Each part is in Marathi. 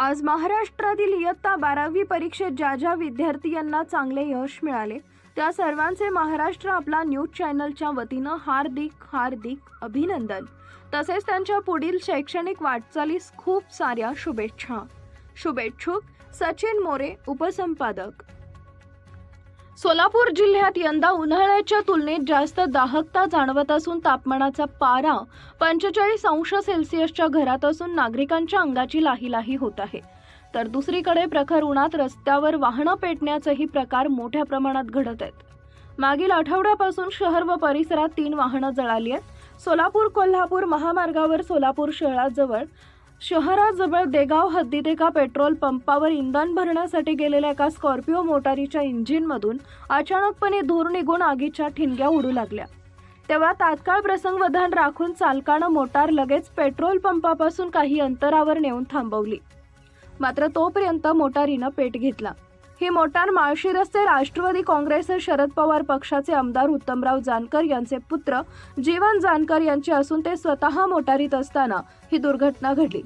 आज महाराष्ट्रातील इयत्ता बारावी परीक्षेत ज्या ज्या विद्यार्थ्यांना चांगले यश मिळाले त्या सर्वांचे महाराष्ट्र आपला न्यूज चॅनलच्या वतीनं हार्दिक हार्दिक अभिनंदन. तसेच त्यांच्या पुढील शैक्षणिक वाटचालीस खूप साऱ्या शुभेच्छा. शुभेच्छुक सचिन मोरे उपसंपादक. सोलापूर जिल्ह्यात यंदा उन्हाळ्याच्या तुलनेत जास्त दाहकता जाणवत असून तापमानाचा पारा पंचेचाळीस अंश सेल्सिअसच्या घरात असून नागरिकांच्या अंगाची लाही लाही होत आहे. तर दुसरीकडे प्रखर उन्हात रस्त्यावर वाहनं पेटण्याचेही प्रकार मोठ्या प्रमाणात घडत आहेत. मागील आठवड्यापासून शहर व परिसरात तीन वाहनं जळाली आहेत. सोलापूर कोल्हापूर महामार्गावर सोलापूर शहराजवळ शहराजवळ देगाव हद्दीत एका पेट्रोल पंपावर इंधन भरण्यासाठी गेलेल्या एका स्कॉर्पिओ मोटारीच्या इंजिनमधून अचानकपणे धूर निघून आगीच्या ठिणग्या उडू लागल्या. तेव्हा तात्काळ प्रसंगवधान राखून चालकानं मोटार लगेच पेट्रोल पंपापासून काही अंतरावर नेऊन थांबवली. मात्र तोपर्यंत मोटारीनं पेट घेतला. ही मोटार माळशी रस्ते राष्ट्रवादी काँग्रेसचे शरद पवार पक्षाचे आमदार उत्तमराव जानकर यांचे पुत्र जीवन जानकर यांचे असून ते स्वतः मोटारीत असताना ही दुर्घटना घडली.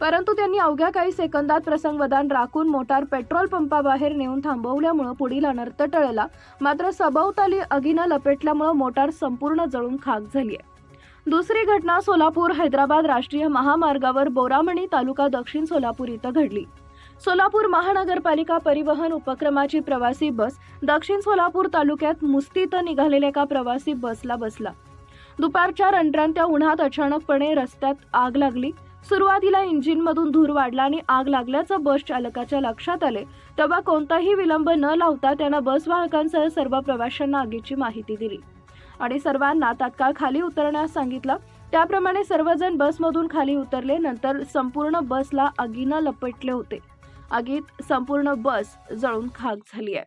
परंतु त्यांनी अवघ्या काही सेकंदात प्रसंगवधान राखून मोटार पेट्रोल पंपाबाहेर नेऊन थांबवल्यामुळे पुढील अनर्थ टळला. मात्र सभोवताली अगीनं लपेटल्यामुळे मोटार संपूर्ण जळून खाक झाली आहे दुसरी घटना सोलापूर हैदराबाद राष्ट्रीय महामार्गावर बोरामणी तालुका दक्षिण सोलापूर इथं घडली. सोलापूर महानगरपालिका परिवहन उपक्रमाची प्रवासी बस दक्षिण सोलापूर तालुक्यात मुस्तीत निघालेल्या एका प्रवासी बसला बसला. दुपारच्या रणरणत्या उन्हात अचानकपणे रस्त्यात आग लागली. सुरुवातीला इंजिनमधून धूर वाढला आणि आग लागल्याचं बस चालकाच्या लक्षात आले. तेव्हा कोणताही विलंब न लावता त्यानं बस वाहकांसह सर्व प्रवाशांना आगीची माहिती दिली. आणि सर्वांना तात्काळ खाली उतरण्यास सांगितलं. त्याप्रमाणे सर्वजण बसमधून खाली उतरले. नंतर संपूर्ण बसला आगीनं लपेटले होते. आगीत संपूर्ण बस जळून खाक झाली आहे.